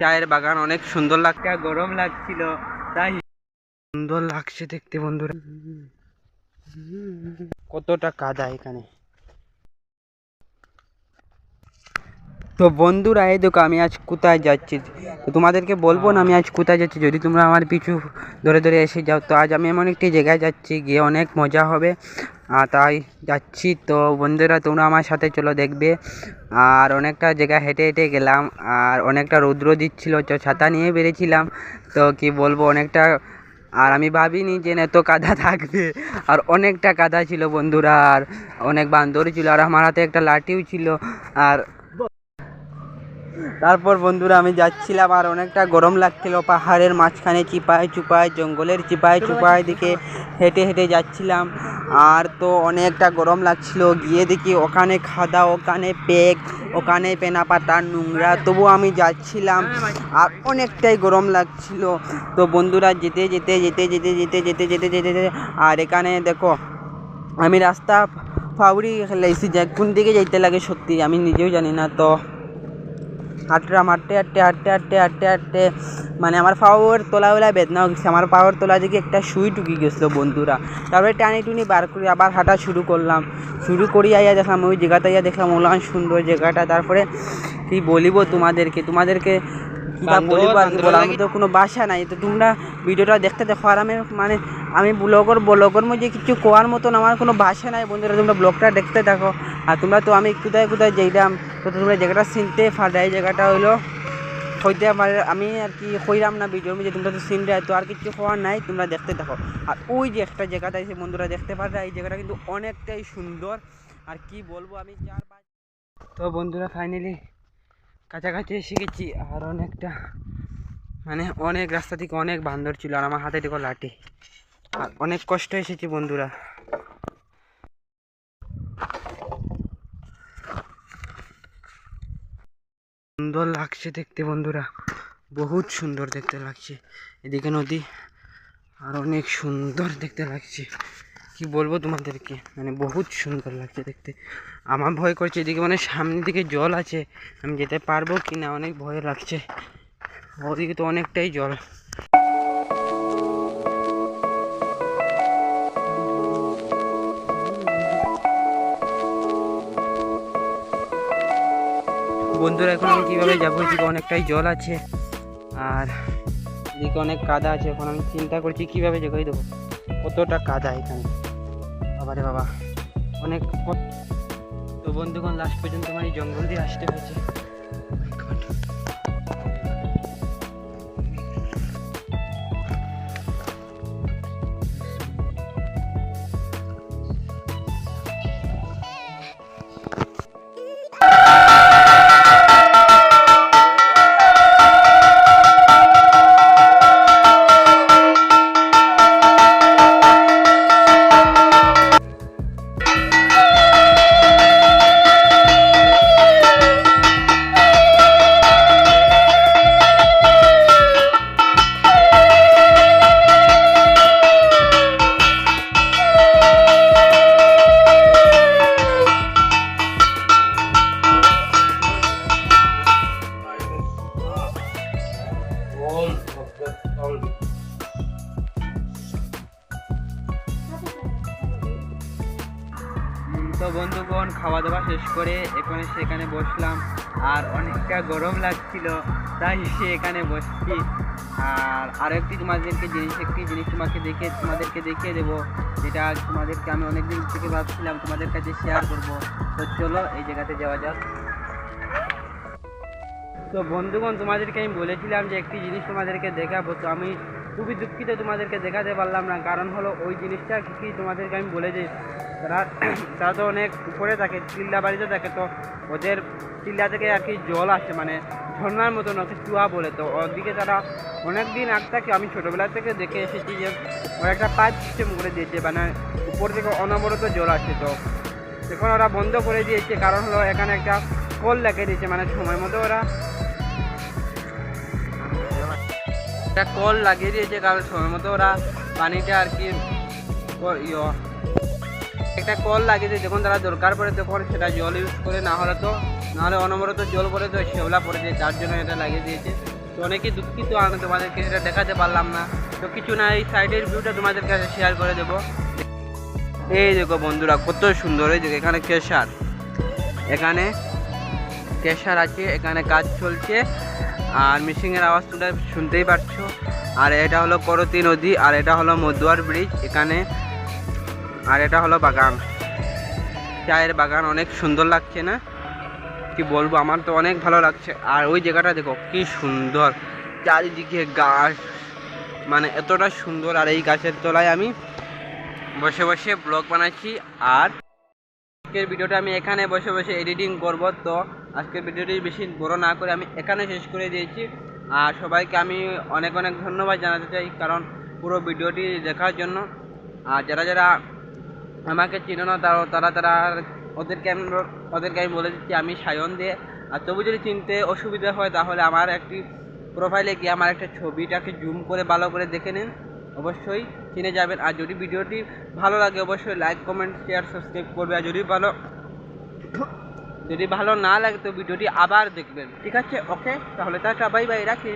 চায়ের বাগান অনেক সুন্দর লাগছে গরম লাগছিল, তাই সুন্দর লাগছে দেখতে বন্ধুরা। কতটা কাদা এখানে। তো বন্ধুরা, এই দেখো, আমি আজ কোথায় যাচ্ছি? তো তোমাদেরকে বলব না, আমি আজ কোথায় যাচ্ছি? যদি তোমরা আমার পিছু ধরে ধরে এসে যাও, তো আজ আমি এমন একটি জায়গায় যাচ্ছি, গিয়ে অনেক মজা হবে। তাই যাচ্ছি। তো বন্ধুরা, তোমরা আমার সাথে চলো, দেখবে। আর অনেকটা জায়গা হেঁটে হেঁটে গেলাম। আর অনেকটা রৌদ্র দিচ্ছিল, তো ছাতা নিয়ে বেরিয়েছিলাম। তো কি বলব, অনেকটা আর আমি ভাবিনি যে এত কাদা থাকবে। আর অনেকটা কাদা ছিল বন্ধুরা, আর অনেক বান্দর ছিল। আর আমার হাতে একটা লাঠিও ছিল। আর তারপর বন্ধুরা আমি যাচ্ছিলাম আর অনেকটা গরম লাগছিল, পাহাড়ের মাঝখানে চিপায় চুপায়, জঙ্গলের চিপায় চুপায় দিকে হেঁটে হেঁটে যাচ্ছিলাম। আর তো অনেকটা গরম লাগছিল, গিয়ে দেখি ওখানে খাদা, ওখানে পেক, ওখানে পেনা পাতা, নোংরা, তবু আমি যাচ্ছিলাম আর অনেকটাই গরম লাগছিল। তো বন্ধুরা যেতে যেতে যেতে যেতে যেতে যেতে যেতে যেতে যেতে, আর এখানে দেখো, আমি রাস্তা ফাউড়ি লাইছি যে কোন দিকে যাইতে লাগে সত্যি আমি নিজেও জানি না, তো হাঁটলাম হাঁটতে হাঁটতে হাঁটতে হাঁটতে হাঁটতে হাঁটতে। মানে আমার পাওয়ার তোলা তোলাবেলা বেদনা গেছে। আমার পাওয়ার তোলা দিকে একটা শুই টুকি গেছিল বন্ধুরা। তারপরে টানি টুনি বার করে আবার হাঁটা শুরু করলাম। শুরু করি আইয়া দেখলাম, ওই জায়গাটা ইয়া দেখলাম, ওলান সুন্দর জায়গাটা। তারপরে কি বলিব তোমাদেরকে? তোমাদেরকে কোনো ভাষা নাই। তো তোমরা ভিডিওটা দেখতে দেখো। আর আমি মানে আমি ব্লগর ব্লগের মধ্যে কিছু কোয়ার মতন আমার কোনো ভাষা নাই বন্ধুরা। তোমরা ব্লগটা দেখতে দেখো আর তোমরা তো আমি কোথায় কোথায় যাইলাম? তো তোমরা জায়গাটা চিনতে পারলে। এই জায়গাটা হইল হইতে আমার আমি আর কি কইরাম না ভিডিওর মধ্যে। তোমরা তো চিনলে তো আর কিছু হওয়ার নাই। তোমরা দেখতে দেখো আর ওই যে একটা জায়গাটা এসে বন্ধুরা দেখতে পারলে? এই জায়গাটা কিন্তু অনেকটাই সুন্দর। আর কি বলব আমি চার পাঁচ তো বন্ধুরা ফাইনালি কাছাকাছি এসে গেছি আর অনেকটা মানে অনেক রাস্তা থেকে অনেক বান্দর ছিল আর আমার হাতে দেখো লাঠি। আর অনেক কষ্ট এসেছি বন্ধুরা। সুন্দর লাগছে দেখতে বন্ধুরা। বহুত সুন্দর দেখতে লাগছে। এদিকে নদী আর অনেক সুন্দর দেখতে লাগছে। কি বলব তোমাদেরকে? মানে বহুত সুন্দর লাগছে দেখতে। আমার ভয় করছে এদিকে মানে সামনের দিকে জল আছে। আমি যেতে পারব কি না অনেক ভয় লাগছে। ওদিকে তো অনেকটাই জল। বন্ধুরা, এখন আমি কীভাবে যাব? এদিকে অনেকটাই জল আছে। আর এদিকে অনেক কাদা আছে। এখন আমি চিন্তা করছি কীভাবে যোগাই দেবো। কতটা কাদা এখানে? বাবারে বাবা। অনেক তো বন্ধুগণ লাস্ট পর্যন্ত মানে জঙ্গল দিয়ে আসতে হয়েছে। তো বন্ধুগণ খাওয়া দাওয়া শেষ করে এখানে সেখানে বসলাম। আর অনেকটা গরম লাগছিল, তাই সে এখানে বসছি। আর আরেকটি তোমাদেরকে জিনিস, একটি জিনিস তোমাকে দেখে, তোমাদেরকে দেখিয়ে দেবো, যেটা তোমাদেরকে আমি অনেকদিন থেকে ভাবছিলাম তোমাদের কাছে শেয়ার করব। তো চলো, এই জায়গাতে যাওয়া যাক। তো বন্ধুগণ, তোমাদেরকে আমি বলেছিলাম যে একটি জিনিস তোমাদেরকে দেখাবো, তো আমি খুবই দুঃখিত তোমাদেরকে দেখাতে পারলাম না। কারণ হলো ওই জিনিসটা কি তোমাদেরকে আমি বলে দিই। তারা তারা তো অনেক উপরে থাকে চিল্লা বাড়িতে থাকে, তো ওদের চিল্লা থেকে আর কি জল আসে মানে ঝর্নার মতন ওকে চুয়া বলে। তো ওদিকে তারা অনেক দিন আগ থেকে আমি ছোটোবেলা থেকে দেখে এসেছি যে ওরা একটা পাইপ সিস্টেম করে দিয়েছে মানে উপর থেকে অনবরত জল আসে। তো এখন ওরা বন্ধ করে দিয়েছে, কারণ হলো এখানে একটা কল লাগিয়ে দিয়েছে মানে সময় মতো ওরা একটা কল লাগিয়ে দিয়েছে কারণ সময় মতো ওরা পানিটা আর কি একটা কল লাগে যে যখন তারা দরকার পড়ে তখন সেটা জল ইউজ করে, না হলে তো নাহলে অনবরত জল পড়ে তো শেওলা পড়ে যায় তার জন্য এটা লাগিয়ে দিয়েছে। তো অনেকেই দুঃখিত, আমি তোমাদেরকে সেটা দেখাতে পারলাম না। তো কিছু না, এই সাইডের ভিউটা তোমাদের কাছে শেয়ার করে দেবো। এই দেখো বন্ধুরা, কত সুন্দর, এই দেখো, এখানে কেশার। এখানে কেশার আছে, এখানে কাজ চলছে। আর মিশিংয়ের আওয়াজ তোমরা শুনতেই পারছ। আর এটা হলো করতি নদী, আর এটা হলো মদুয়ার ব্রিজ এখানে। আর এটা হলো বাগান। চায়ের বাগান অনেক সুন্দর লাগছে না? কি বলব, আমার তো অনেক ভালো লাগছে। আর ওই জায়গাটা দেখো, কি সুন্দর। চারিদিকে গাছ মানে এতটা সুন্দর। আর এই গাছের তলায় আমি বসে বসে ব্লগ বানাচ্ছি। আর আজকের ভিডিওটা আমি এখানে বসে বসে এডিটিং করব। তো আজকের ভিডিওটি বেশি বড় না করে আমি এখানে শেষ করে দিয়েছি। আর সবাইকে আমি অনেক অনেক ধন্যবাদ জানাতে চাই কারণ পুরো ভিডিওটি দেখার জন্য। আর যারা যারা আমাকে চিনো না, তারা তারা ওদেরকে আমি ওদেরকে আমি বলে দিচ্ছি, আমি সায়ন দিয়ে। আর তবু যদি চিনতে অসুবিধা হয়, তাহলে আমার একটি প্রোফাইলে গিয়ে আমার একটা ছবিটাকে জুম করে, ভালো করে দেখে নিন। অবশ্যই চিনে যাবেন। আর যদি ভিডিওটি ভালো লাগে, অবশ্যই লাইক কমেন্ট শেয়ার সাবস্ক্রাইব করবে। আর যদি ভালো যদি ভালো না লাগে তো ভিডিওটি আবার দেখবেন। ঠিক আছে? ওকে? তাহলে তা সবাই বাই রাখি।